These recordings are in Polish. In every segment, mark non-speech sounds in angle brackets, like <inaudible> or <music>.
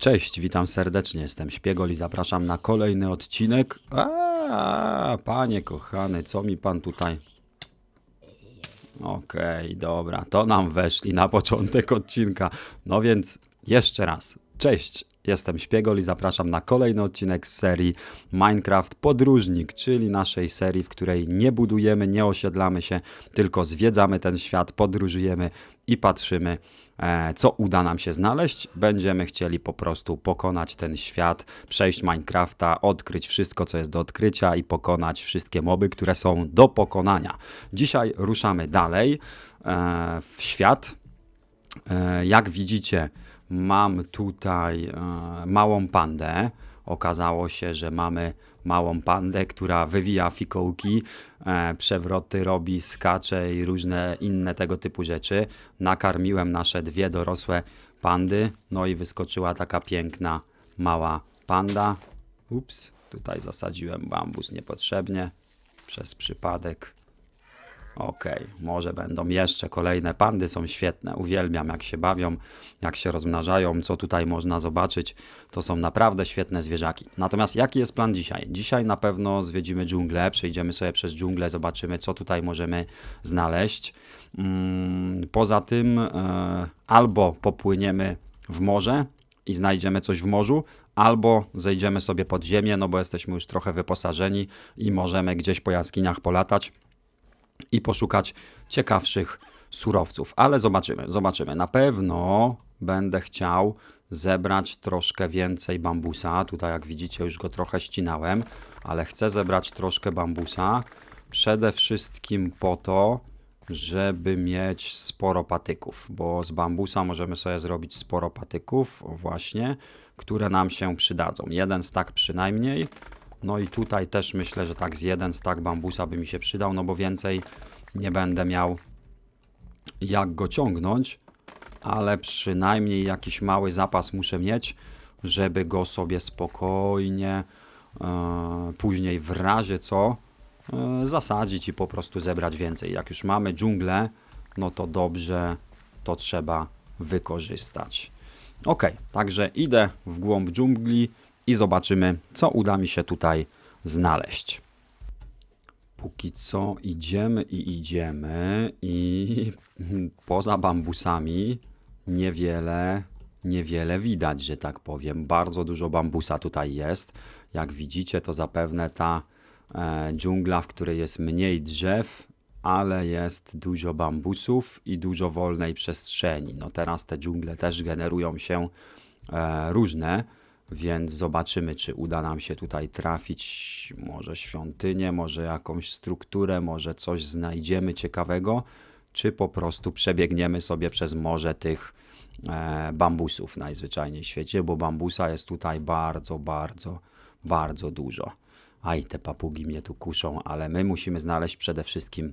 Cześć, witam serdecznie, jestem Szpiegol i zapraszam na kolejny odcinek. A, panie kochany, co mi pan tutaj... Okej, dobra, to nam weszli na początek odcinka. No więc jeszcze raz, cześć, jestem Szpiegol i zapraszam na kolejny odcinek z serii Minecraft Podróżnik, czyli naszej serii, w której nie budujemy, nie osiedlamy się, tylko zwiedzamy ten świat, podróżujemy i patrzymy, e, co uda nam się znaleźć. Będziemy chcieli po prostu pokonać ten świat, przejść Minecrafta, odkryć wszystko, co jest do odkrycia i pokonać wszystkie moby, które są do pokonania. Dzisiaj ruszamy dalej e, w świat. E, Jak widzicie, mam tutaj małą pandę. Okazało się, że mamy małą pandę, która wywija fikołki, e, przewroty robi, skacze i różne inne tego typu rzeczy. Nakarmiłem nasze dwie dorosłe pandy, no i wyskoczyła taka piękna mała panda. Ups, tutaj zasadziłem bambus niepotrzebnie przez przypadek. Okej, może będą jeszcze kolejne pandy, są świetne. Uwielbiam, jak się bawią, jak się rozmnażają, co tutaj można zobaczyć. To są naprawdę świetne zwierzaki. Natomiast jaki jest plan dzisiaj? Dzisiaj na pewno zwiedzimy dżunglę, przejdziemy sobie przez dżunglę, zobaczymy, co tutaj możemy znaleźć. Mm, Poza tym, e, albo popłyniemy w morze i znajdziemy coś w morzu, albo zejdziemy sobie pod ziemię, no bo jesteśmy już trochę wyposażeni i możemy gdzieś po jaskiniach polatać i poszukać ciekawszych surowców. Ale zobaczymy, zobaczymy. Na pewno będę chciał zebrać troszkę więcej bambusa. Tutaj, jak widzicie, już go trochę ścinałem, ale chcę zebrać troszkę bambusa. Przede wszystkim po to, żeby mieć sporo patyków, bo z bambusa możemy sobie zrobić sporo patyków, właśnie, które nam się przydadzą. Jeden stak przynajmniej. No i tutaj też myślę, że tak z jeden stak bambusa by mi się przydał, no bo więcej nie będę miał jak go ciągnąć, ale przynajmniej jakiś mały zapas muszę mieć, żeby go sobie spokojnie e, później w razie co e, zasadzić i po prostu zebrać więcej. Jak już mamy dżunglę, no to dobrze to trzeba wykorzystać. Ok, także idę w głąb dżungli i zobaczymy, co uda mi się tutaj znaleźć. Póki co idziemy i idziemy i <laughs> poza bambusami niewiele, niewiele widać, że tak powiem. Bardzo dużo bambusa tutaj jest. Jak widzicie, to zapewne ta e, dżungla, w której jest mniej drzew, ale jest dużo bambusów i dużo wolnej przestrzeni. No teraz te dżungle też generują się e, różne, więc zobaczymy, czy uda nam się tutaj trafić może świątynię, może jakąś strukturę, może coś znajdziemy ciekawego, czy po prostu przebiegniemy sobie przez morze tych e, bambusów najzwyczajniej w świecie, bo bambusa jest tutaj bardzo, bardzo, bardzo dużo. Aj, te papugi mnie tu kuszą, ale my musimy znaleźć przede wszystkim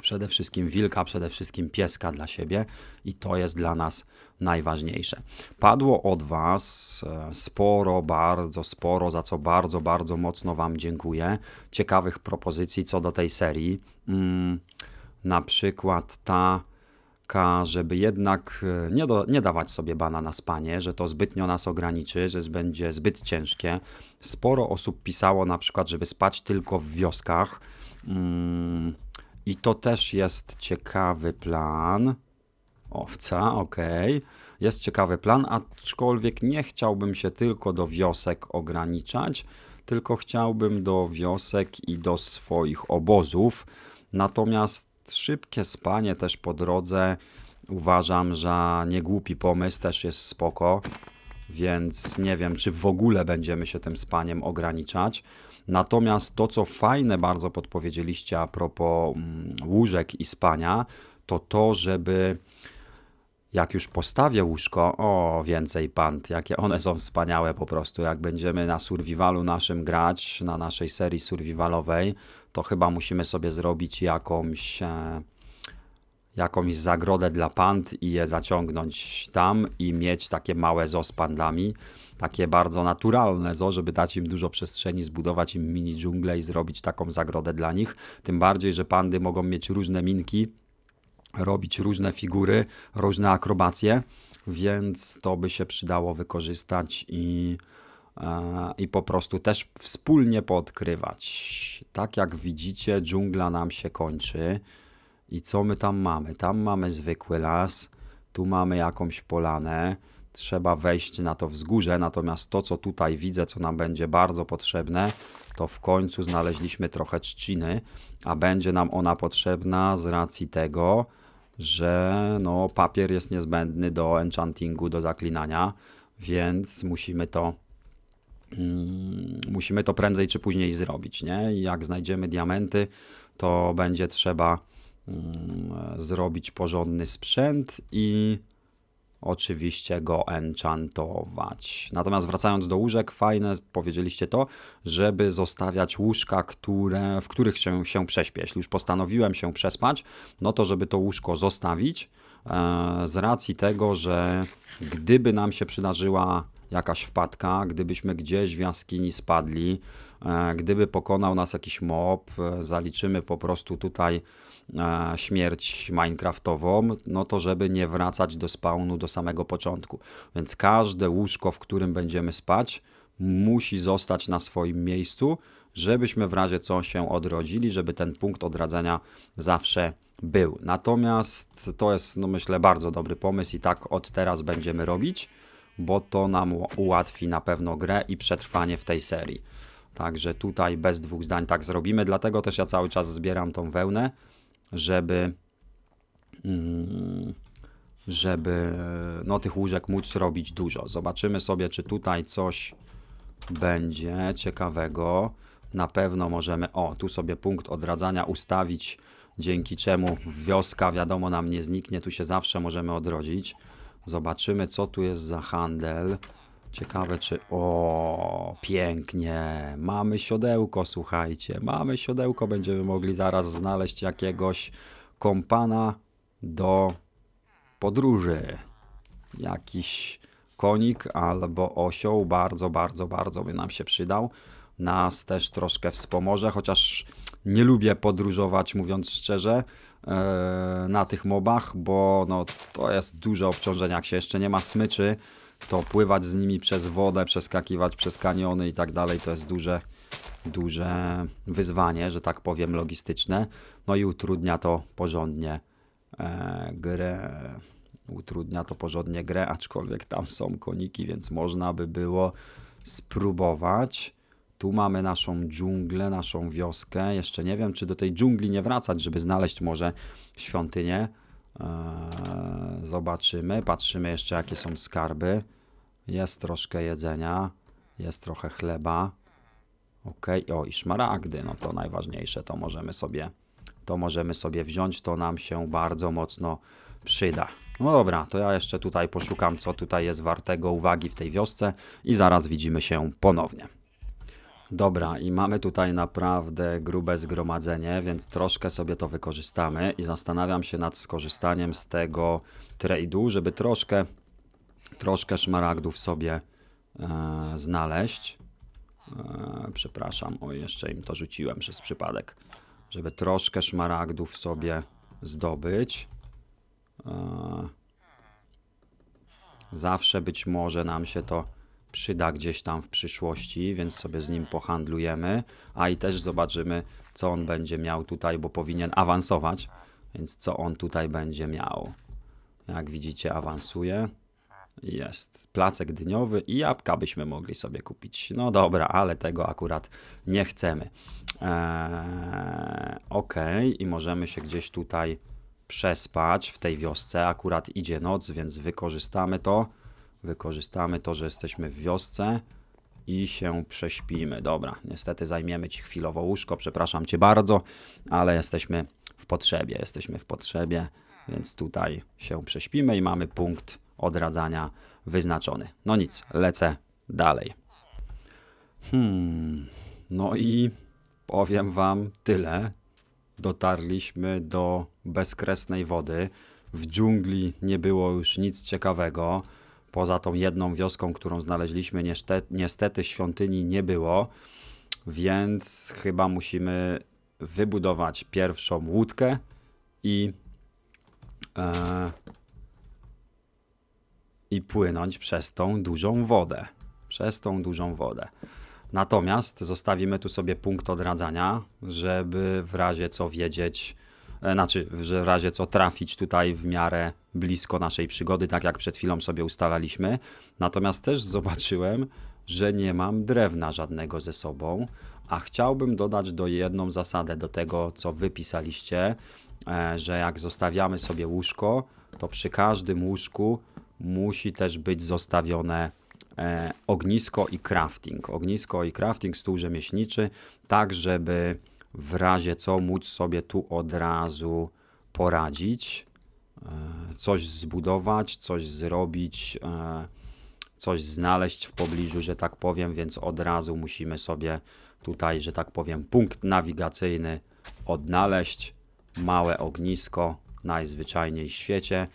przede wszystkim wilka, przede wszystkim pieska dla siebie i to jest dla nas najważniejsze. Padło od Was e, sporo, bardzo sporo, za co bardzo, bardzo mocno Wam dziękuję. Ciekawych propozycji co do tej serii. Mm, na przykład ta żeby jednak e, nie, do, nie dawać sobie bana na spanie, że to zbytnio nas ograniczy, że będzie zbyt ciężkie. Sporo osób pisało na przykład, żeby spać tylko w wioskach. Mm, I to też jest ciekawy plan. Owca, okej. Jest ciekawy plan, aczkolwiek nie chciałbym się tylko do wiosek ograniczać, tylko chciałbym do wiosek i do swoich obozów. Natomiast szybkie spanie też po drodze uważam, że nie głupi pomysł, też jest spoko, więc nie wiem, czy w ogóle będziemy się tym spaniem ograniczać. Natomiast to, co fajne bardzo podpowiedzieliście a propos mm, łóżek i spania, to to, żeby jak już postawię łóżko, o więcej pant, jakie one są wspaniałe po prostu. Jak będziemy na survivalu naszym grać, na naszej serii survivalowej, to chyba musimy sobie zrobić jakąś, e, jakąś zagrodę dla pand i je zaciągnąć tam i mieć takie małe zo z pandami. Takie bardzo naturalne zo, żeby dać im dużo przestrzeni, zbudować im mini dżunglę i zrobić taką zagrodę dla nich. Tym bardziej, że pandy mogą mieć różne minki, robić różne figury, różne akrobacje, więc to by się przydało wykorzystać i, e, i po prostu też wspólnie poodkrywać. Tak jak widzicie, dżungla nam się kończy. I co my tam mamy? Tam mamy zwykły las, tu mamy jakąś polanę. Trzeba wejść na to wzgórze, natomiast to, co tutaj widzę, co nam będzie bardzo potrzebne, to w końcu znaleźliśmy trochę trzciny, a będzie nam ona potrzebna z racji tego, że no, papier jest niezbędny do enchantingu, do zaklinania, więc musimy to mm, musimy to prędzej czy później zrobić, nie? I jak znajdziemy diamenty, to będzie trzeba zrobić porządny sprzęt i oczywiście go enchantować. Natomiast wracając do łóżek, fajne, powiedzieliście to, żeby zostawiać łóżka, które, w których się, się prześpię. Jeśli już postanowiłem się przespać, no to żeby to łóżko zostawić, e, z racji tego, że gdyby nam się przydarzyła jakaś wpadka, gdybyśmy gdzieś w jaskini spadli, gdyby pokonał nas jakiś mob, e, zaliczymy po prostu tutaj e, śmierć Minecraftową, no to żeby nie wracać do spawnu do samego początku. Więc każde łóżko, w którym będziemy spać, musi zostać na swoim miejscu, żebyśmy w razie co się odrodzili, żeby ten punkt odradzania zawsze był. Natomiast to jest, no myślę, bardzo dobry pomysł i tak od teraz będziemy robić, bo to nam ułatwi na pewno grę i przetrwanie w tej serii. Także tutaj bez dwóch zdań tak zrobimy, dlatego też ja cały czas zbieram tą wełnę, żeby mm, żeby no, tych łóżek móc robić dużo. Zobaczymy sobie, czy tutaj coś będzie ciekawego. Na pewno możemy, o, tu sobie punkt odradzania ustawić, dzięki czemu wioska, wiadomo, nam nie zniknie, tu się zawsze możemy odrodzić. Zobaczymy, co tu jest za handel. Ciekawe, czy. O, pięknie. Mamy siodełko, słuchajcie. Mamy siodełko. Będziemy mogli zaraz znaleźć jakiegoś kompana do podróży. Jakiś konik albo osioł bardzo, bardzo, bardzo by nam się przydał. Nas też troszkę wspomoże, chociaż nie lubię podróżować, mówiąc szczerze, e, na tych mobach, bo no, to jest duże obciążenie. Jak się jeszcze nie ma smyczy, to pływać z nimi przez wodę, przeskakiwać przez kaniony i tak dalej, to jest duże, duże wyzwanie, że tak powiem, logistyczne. No i utrudnia to porządnie e, grę. Utrudnia to porządnie grę, aczkolwiek tam są koniki, więc można by było spróbować. Tu mamy naszą dżunglę, naszą wioskę. Jeszcze nie wiem, czy do tej dżungli nie wracać, żeby znaleźć może świątynię. Eee, zobaczymy. Patrzymy jeszcze, jakie są skarby. Jest troszkę jedzenia, jest trochę chleba. Ok, o i szmaragdy, no to najważniejsze, to możemy sobie, to możemy sobie wziąć, to nam się bardzo mocno przyda. No dobra, to ja jeszcze tutaj poszukam, co tutaj jest wartego uwagi w tej wiosce i zaraz widzimy się ponownie. Dobra, i mamy tutaj naprawdę grube zgromadzenie, więc troszkę sobie to wykorzystamy i zastanawiam się nad skorzystaniem z tego trade'u, żeby troszkę, troszkę szmaragdów sobie e, znaleźć. E, przepraszam, o jeszcze im to rzuciłem przez przypadek. Żeby troszkę szmaragdów sobie zdobyć. E, zawsze być może nam się to przyda gdzieś tam w przyszłości, więc sobie z nim pohandlujemy, a i też zobaczymy, co on będzie miał tutaj, bo powinien awansować, więc co on tutaj będzie miał. Jak widzicie, awansuje. Jest placek dyniowy i jabłka byśmy mogli sobie kupić. No dobra, ale tego akurat nie chcemy. Eee, ok, i możemy się gdzieś tutaj przespać w tej wiosce. Akurat idzie noc, więc wykorzystamy to. Wykorzystamy to, że jesteśmy w wiosce i się prześpimy. Dobra, niestety zajmiemy ci chwilowo łóżko, przepraszam cię bardzo, ale jesteśmy w potrzebie. Jesteśmy w potrzebie, więc tutaj się prześpimy i mamy punkt odradzania wyznaczony. No nic, lecę dalej. Hmm, no i powiem wam tyle. Dotarliśmy do bezkresnej wody. W dżungli nie było już nic ciekawego. Poza tą jedną wioską, którą znaleźliśmy, niestety, niestety świątyni nie było, więc chyba musimy wybudować pierwszą łódkę e, i, i płynąć przez tą dużą wodę. Przez tą dużą wodę. Natomiast zostawimy tu sobie punkt odradzania, żeby w razie co wiedzieć, znaczy, że w razie co trafić tutaj w miarę blisko naszej przygody, tak jak przed chwilą sobie ustalaliśmy. Natomiast też zobaczyłem, że nie mam drewna żadnego ze sobą, a chciałbym dodać do jedną zasadę do tego, co wypisaliście, e, że jak zostawiamy sobie łóżko, to przy każdym łóżku musi też być zostawione e, ognisko i crafting. Ognisko i crafting, stół rzemieślniczy, tak żeby w razie co móc sobie tu od razu poradzić, e, coś zbudować, coś zrobić, e, coś znaleźć w pobliżu, że tak powiem, więc od razu musimy sobie tutaj, że tak powiem, punkt nawigacyjny odnaleźć, małe ognisko najzwyczajniej w świecie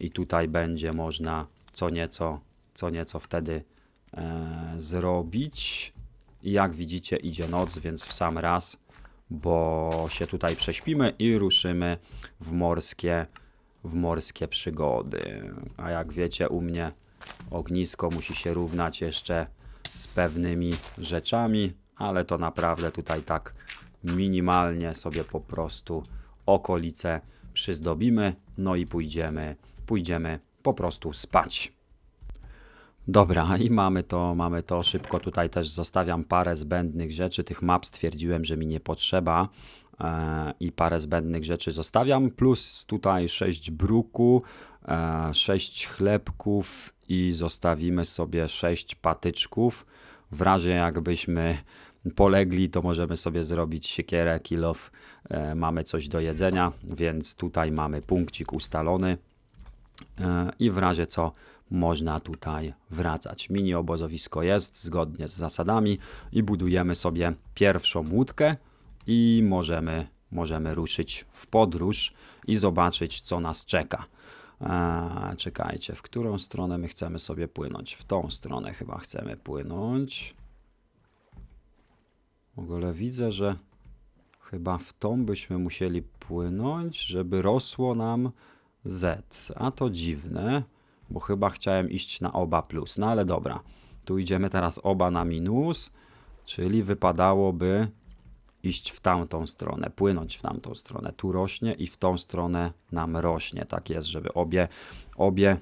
i tutaj będzie można co nieco, co nieco wtedy e, zrobić. Jak widzicie idzie noc, więc w sam raz, bo się tutaj prześpimy i ruszymy w morskie, w morskie przygody. A jak wiecie, u mnie ognisko musi się równać jeszcze z pewnymi rzeczami, ale to naprawdę tutaj tak minimalnie sobie po prostu okolice przyzdobimy, no i pójdziemy, pójdziemy po prostu spać. Dobra, <laughs> i mamy to, mamy to. Szybko tutaj też zostawiam parę zbędnych rzeczy. Tych map stwierdziłem, że mi nie potrzeba. E, I parę zbędnych rzeczy zostawiam. Plus tutaj 6 bruku, e, 6 chlebków i zostawimy sobie 6 patyczków. W razie jakbyśmy polegli, to możemy sobie zrobić siekierę, kilof. E, mamy coś do jedzenia, więc tutaj mamy punkcik ustalony. E, i w razie co można tutaj wracać. Mini obozowisko jest zgodnie z zasadami i budujemy sobie pierwszą łódkę i możemy, możemy ruszyć w podróż i zobaczyć co nas czeka. Eee, czekajcie, w którą stronę my chcemy sobie płynąć? W tą stronę chyba chcemy płynąć. W ogóle widzę, że chyba w tą byśmy musieli płynąć, żeby rosło nam Z. A to dziwne, bo chyba chciałem iść na oba plus. No ale dobra, tu idziemy teraz oba na minus, czyli wypadałoby iść w tamtą stronę, płynąć w tamtą stronę. Tu rośnie i w tą stronę nam rośnie. Tak jest, żeby obie, obie,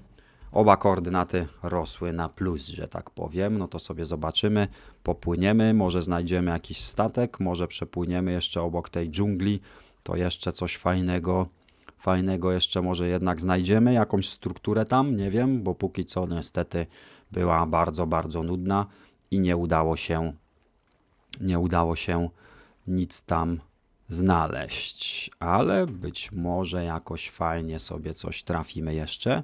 oba koordynaty rosły na plus, że tak powiem. No to sobie zobaczymy, popłyniemy, może znajdziemy jakiś statek, może przepłyniemy jeszcze obok tej dżungli, to jeszcze coś fajnego, fajnego jeszcze może jednak znajdziemy, jakąś strukturę tam, nie wiem, bo póki co niestety była bardzo, bardzo nudna i nie udało się, nie udało się nic tam znaleźć, ale być może jakoś fajnie sobie coś trafimy jeszcze.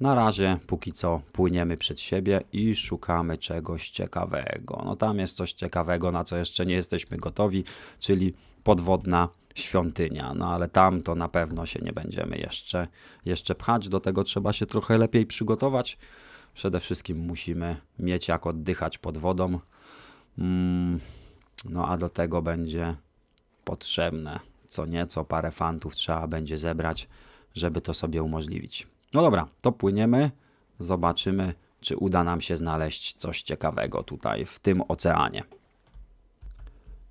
Na razie, póki co, płyniemy przed siebie i szukamy czegoś ciekawego. No tam jest coś ciekawego, na co jeszcze nie jesteśmy gotowi, czyli podwodna świątynia. No ale tam to na pewno się nie będziemy jeszcze, jeszcze pchać. Do tego trzeba się trochę lepiej przygotować. Przede wszystkim musimy mieć jak oddychać pod wodą. Mm, no a do tego będzie potrzebne co nieco, parę fantów trzeba będzie zebrać, żeby to sobie umożliwić. No dobra, to płyniemy, zobaczymy, czy uda nam się znaleźć coś ciekawego tutaj w tym oceanie.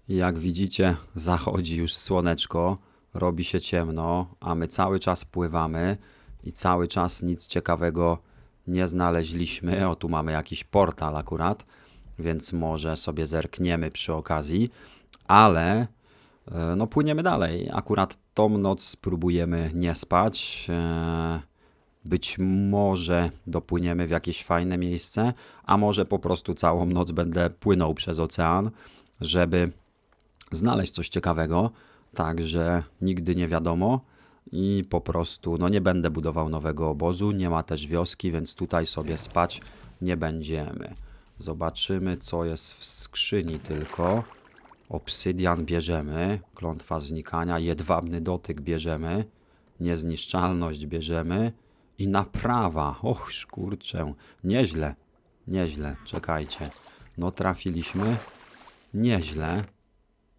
Jak widzicie, zachodzi już słoneczko, robi się ciemno, a my cały czas pływamy i cały czas nic ciekawego nie znaleźliśmy. O, tu mamy jakiś portal akurat, więc może sobie zerkniemy przy okazji, ale e, no płyniemy dalej. Akurat tą noc spróbujemy nie spać. e, Być może dopłyniemy w jakieś fajne miejsce, a może po prostu całą noc będę płynął przez ocean, żeby znaleźć coś ciekawego, także nigdy nie wiadomo i po prostu no nie będę budował nowego obozu, nie ma też wioski, więc tutaj sobie spać nie będziemy. Zobaczymy co jest w skrzyni tylko. Obsydian bierzemy, klątwa znikania, jedwabny dotyk bierzemy, niezniszczalność bierzemy i naprawa. Och, kurczę, nieźle, nieźle, czekajcie. No trafiliśmy, nieźle.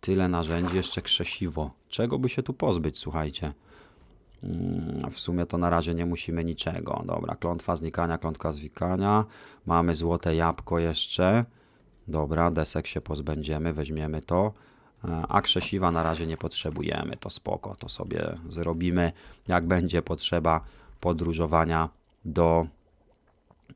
Tyle narzędzi, jeszcze krzesiwo. Czego by się tu pozbyć, słuchajcie? Mm, W sumie to na razie nie musimy niczego. Dobra, klątwa znikania, klątwa znikania. Mamy złote jabłko jeszcze. Dobra, desek się pozbędziemy, weźmiemy to. E, A krzesiwa na razie nie potrzebujemy, to spoko, to sobie zrobimy, jak będzie potrzeba podróżowania do,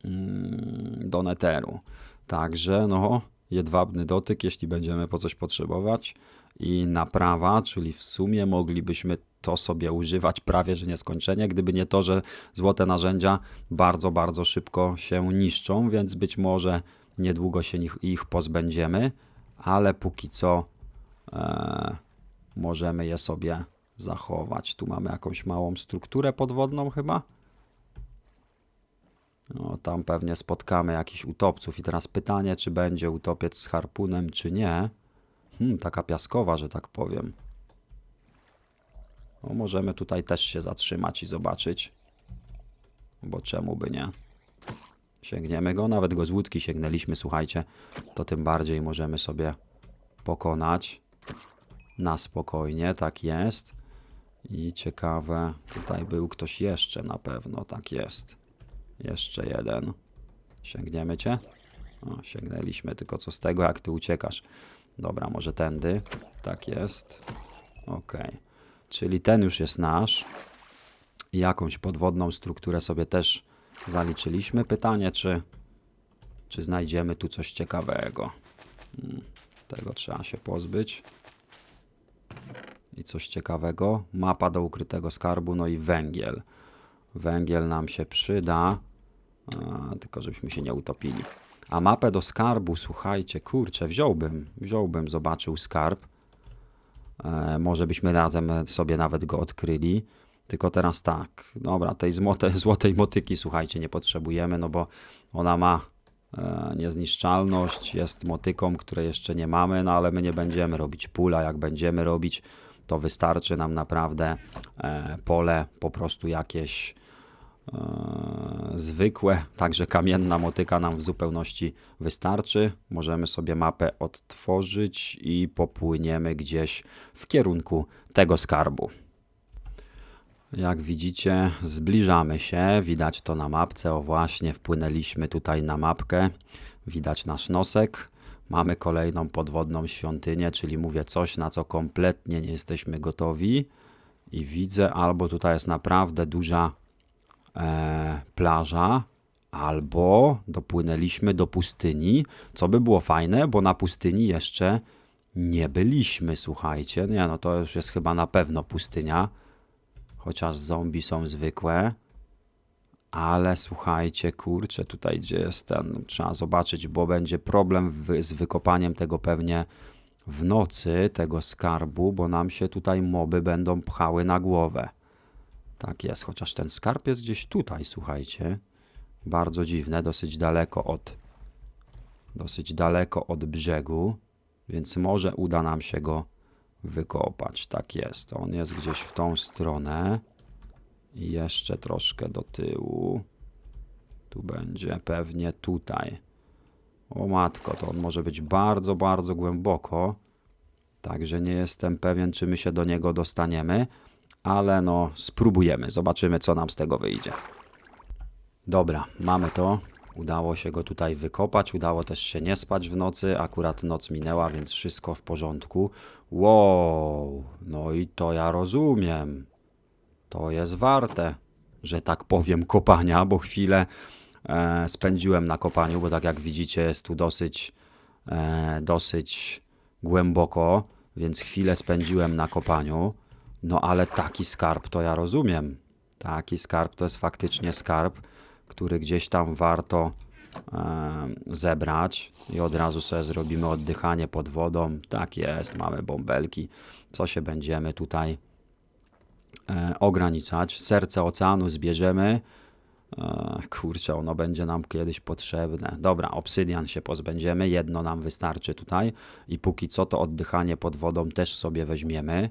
mm, do neteru. Także no, jedwabny dotyk, jeśli będziemy po coś potrzebować. I naprawa, czyli w sumie moglibyśmy to sobie używać prawie że nieskończenie, gdyby nie to, że złote narzędzia bardzo, bardzo szybko się niszczą, więc być może niedługo się ich, ich pozbędziemy, ale póki co e, możemy je sobie zachować. Tu mamy jakąś małą strukturę podwodną chyba. No, tam pewnie spotkamy jakichś utopców. I teraz pytanie, czy będzie utopiec z harpunem, czy nie. Hmm, taka piaskowa, że tak powiem. No, możemy tutaj też się zatrzymać i zobaczyć. Bo czemu by nie? Sięgniemy go, nawet go z łódki sięgnęliśmy, słuchajcie. To tym bardziej możemy sobie pokonać. Na spokojnie, tak jest. I ciekawe, tutaj był ktoś jeszcze na pewno, tak jest. Jeszcze jeden. Sięgniemy cię? O, sięgnęliśmy, tylko co z tego, jak ty uciekasz. Dobra, może tędy. Tak jest. Okej. Czyli ten już jest nasz. Jakąś podwodną strukturę sobie też zaliczyliśmy. Pytanie, czy, czy znajdziemy tu coś ciekawego. Hmm, tego trzeba się pozbyć. I coś ciekawego. Mapa do ukrytego skarbu, no i węgiel. Węgiel nam się przyda, a, tylko żebyśmy się nie utopili. A mapę do skarbu, słuchajcie, kurczę, wziąłbym, wziąłbym, zobaczył skarb. E, może byśmy razem sobie nawet go odkryli. Tylko teraz tak, dobra, tej złote, <laughs> złotej motyki, słuchajcie, nie potrzebujemy, no bo ona ma e, niezniszczalność, jest motyką, której jeszcze nie mamy, no ale my nie będziemy robić pula, jak będziemy robić, to wystarczy nam naprawdę e, pole, po prostu jakieś zwykłe, także kamienna motyka nam w zupełności wystarczy. Możemy sobie mapę odtworzyć i popłyniemy gdzieś w kierunku tego skarbu. Jak widzicie, zbliżamy się. Widać to na mapce. O właśnie, wpłynęliśmy tutaj na mapkę. Widać nasz nosek. Mamy kolejną podwodną świątynię, czyli mówię coś, na co kompletnie nie jesteśmy gotowi. I widzę, albo tutaj jest naprawdę duża e, plaża, albo dopłynęliśmy do pustyni, co by było fajne, bo na pustyni jeszcze nie byliśmy, słuchajcie. Nie, no to już jest chyba na pewno pustynia chociaż zombie są zwykłe. Ale słuchajcie, kurczę, tutaj gdzie jest ten, trzeba zobaczyć, bo będzie problem w, z wykopaniem tego pewnie w nocy, tego skarbu, bo nam się tutaj moby będą pchały na głowę. Tak jest, chociaż ten skarb jest gdzieś tutaj, słuchajcie. Bardzo dziwne, dosyć daleko od, dosyć daleko od brzegu, więc może uda nam się go wykopać. Tak jest. On jest gdzieś w tą stronę. I jeszcze troszkę do tyłu. Tu będzie pewnie tutaj. O matko, to on może być bardzo, bardzo głęboko. Także nie jestem pewien, czy my się do niego dostaniemy. Ale no, spróbujemy. Zobaczymy, co nam z tego wyjdzie. Dobra, mamy to. Udało się go tutaj wykopać, udało też się nie spać w nocy. Akurat noc minęła, więc wszystko w porządku. Wow, no i to ja rozumiem. To jest warte, że tak powiem, kopania, bo chwilę e, spędziłem na kopaniu, bo tak jak widzicie, jest tu dosyć, e, dosyć głęboko, więc chwilę spędziłem na kopaniu. No ale taki skarb to ja rozumiem. Taki skarb to jest faktycznie skarb, który gdzieś tam warto e, zebrać i od razu sobie zrobimy oddychanie pod wodą. Tak jest, mamy bąbelki. Co się będziemy tutaj e, ograniczać? Serce oceanu zbierzemy. E, kurczę, ono będzie nam kiedyś potrzebne. Dobra, obsydian się pozbędziemy. Jedno nam wystarczy tutaj. I póki co to oddychanie pod wodą też sobie weźmiemy.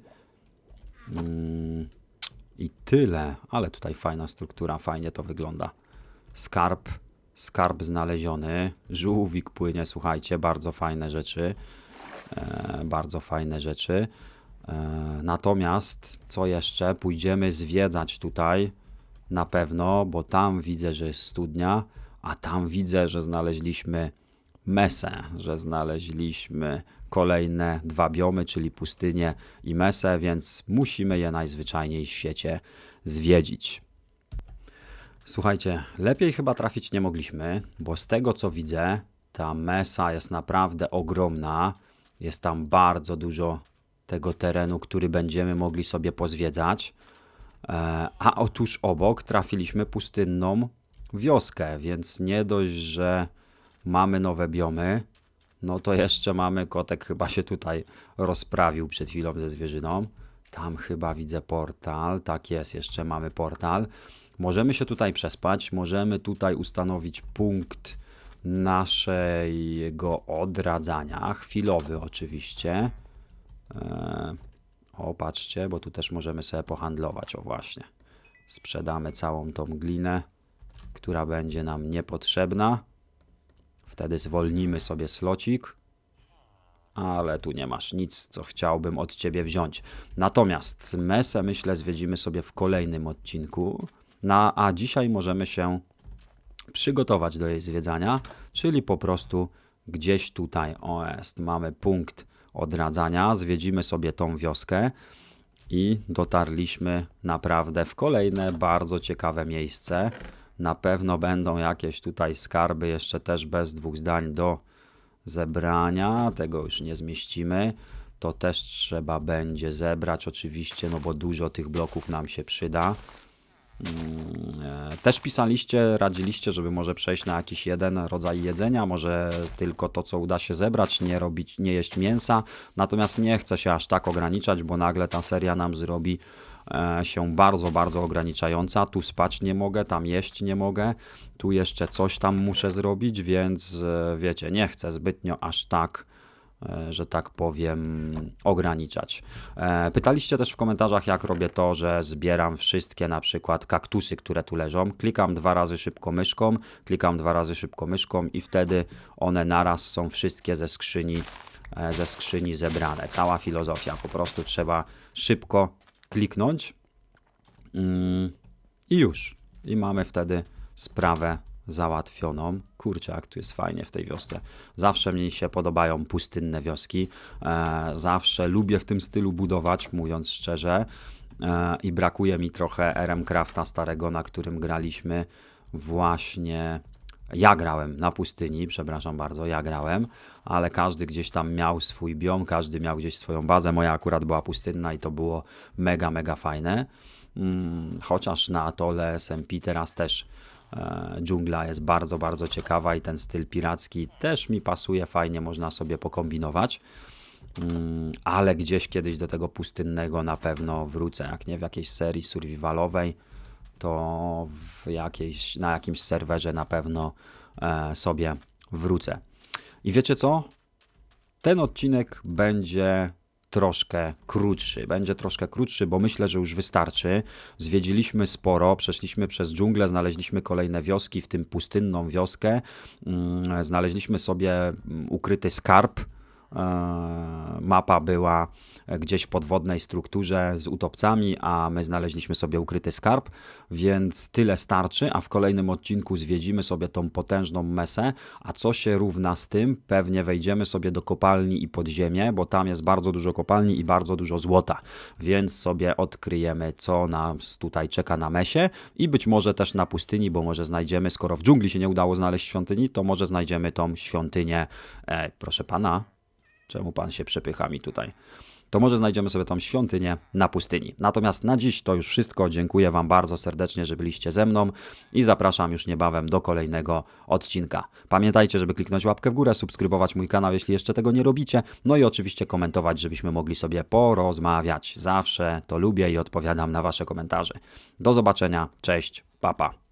Mm, I tyle. Ale tutaj fajna struktura, fajnie to wygląda. Skarb, skarb znaleziony. Żółwik płynie, słuchajcie, bardzo fajne rzeczy. E, bardzo fajne rzeczy. E, natomiast co jeszcze? Pójdziemy zwiedzać tutaj na pewno, bo tam widzę, że jest studnia, a tam widzę, że znaleźliśmy mesę, że znaleźliśmy kolejne dwa biomy, czyli pustynię i mesę, więc musimy je najzwyczajniej w świecie zwiedzić. Słuchajcie, lepiej chyba trafić nie mogliśmy, bo z tego co widzę, ta mesa jest naprawdę ogromna. Jest tam bardzo dużo tego terenu, który będziemy mogli sobie pozwiedzać. E, A otóż obok trafiliśmy pustynną wioskę, więc nie dość, że mamy nowe biomy, no to jeszcze mamy kotek, chyba się tutaj rozprawił przed chwilą ze zwierzyną. Tam chyba widzę portal, tak jest, jeszcze mamy portal. Możemy się tutaj przespać, możemy tutaj ustanowić punkt naszego odradzania, chwilowy oczywiście. Eee, o, patrzcie, bo tu też możemy sobie pohandlować, o właśnie. Sprzedamy całą tą glinę, która będzie nam niepotrzebna. Wtedy zwolnimy sobie slocik. Ale tu nie masz nic, co chciałbym od ciebie wziąć. Natomiast mesę, myślę, zwiedzimy sobie w kolejnym odcinku. Na, a dzisiaj możemy się przygotować do jej zwiedzania, czyli po prostu gdzieś tutaj, o jest, mamy punkt odradzania, zwiedzimy sobie tą wioskę i dotarliśmy naprawdę w kolejne bardzo ciekawe miejsce. Na pewno będą jakieś tutaj skarby, jeszcze też bez dwóch zdań do zebrania. Tego już nie zmieścimy. To też trzeba będzie zebrać, oczywiście, no bo dużo tych bloków nam się przyda. E, Też pisaliście, radziliście, żeby może przejść na jakiś jeden rodzaj jedzenia, może tylko to, co uda się zebrać, nie robić, nie jeść mięsa. Natomiast nie chcę się aż tak ograniczać, bo nagle ta seria nam zrobi się bardzo, bardzo ograniczająca. Tu spać nie mogę, tam jeść nie mogę, tu jeszcze coś tam muszę zrobić, więc e, wiecie, nie chcę zbytnio aż tak e, że tak powiem, ograniczać. E, Pytaliście też w komentarzach, jak robię to, że zbieram wszystkie na przykład kaktusy, które tu leżą. Klikam dwa razy szybko myszką, klikam dwa razy szybko myszką i wtedy one naraz są wszystkie ze skrzyni, e, ze skrzyni zebrane. Cała filozofia. Po prostu trzeba szybko kliknąć mm, i już. I mamy wtedy sprawę załatwioną. Kurczę, jak tu jest fajnie w tej wiosce. Zawsze mi się podobają pustynne wioski. E, zawsze lubię w tym stylu budować, mówiąc szczerze. E, I brakuje mi trochę RM Crafta starego, na którym graliśmy właśnie. Ja grałem na pustyni, przepraszam bardzo, ja grałem, ale każdy gdzieś tam miał swój biom, każdy miał gdzieś swoją bazę. Moja akurat była pustynna i to było mega, mega fajne. Mm, chociaż na atole SMP teraz też e, dżungla jest bardzo, bardzo ciekawa i ten styl piracki też mi pasuje, fajnie można sobie pokombinować. Mm, ale gdzieś kiedyś do tego pustynnego na pewno wrócę, jak nie w jakiejś serii survivalowej, to w jakiejś, na jakimś serwerze na pewno e, sobie wrócę. I wiecie co? Ten odcinek będzie troszkę krótszy. Będzie troszkę krótszy, bo myślę, że już wystarczy. Zwiedziliśmy sporo, przeszliśmy przez dżunglę, znaleźliśmy kolejne wioski, w tym pustynną wioskę. Mm, Znaleźliśmy sobie mm, ukryty skarb. E, Mapa była gdzieś w podwodnej strukturze z utopcami, a my znaleźliśmy sobie ukryty skarb, więc tyle starczy, a w kolejnym odcinku zwiedzimy sobie tą potężną mesę, a co się równa z tym? Pewnie wejdziemy sobie do kopalni i pod ziemię, bo tam jest bardzo dużo kopalni i bardzo dużo złota, więc sobie odkryjemy, co nas tutaj czeka na mesie i być może też na pustyni, bo może znajdziemy, skoro w dżungli się nie udało znaleźć świątyni, to może znajdziemy tą świątynię, e, proszę pana, czemu pan się przepycha mi tutaj? To może znajdziemy sobie tą świątynię na pustyni. Natomiast na dziś to już wszystko. Dziękuję Wam bardzo serdecznie, że byliście ze mną i zapraszam już niebawem do kolejnego odcinka. Pamiętajcie, żeby kliknąć łapkę w górę, subskrybować mój kanał, jeśli jeszcze tego nie robicie, no i oczywiście komentować, żebyśmy mogli sobie porozmawiać. Zawsze to lubię i odpowiadam na Wasze komentarze. Do zobaczenia, cześć, papa. Pa.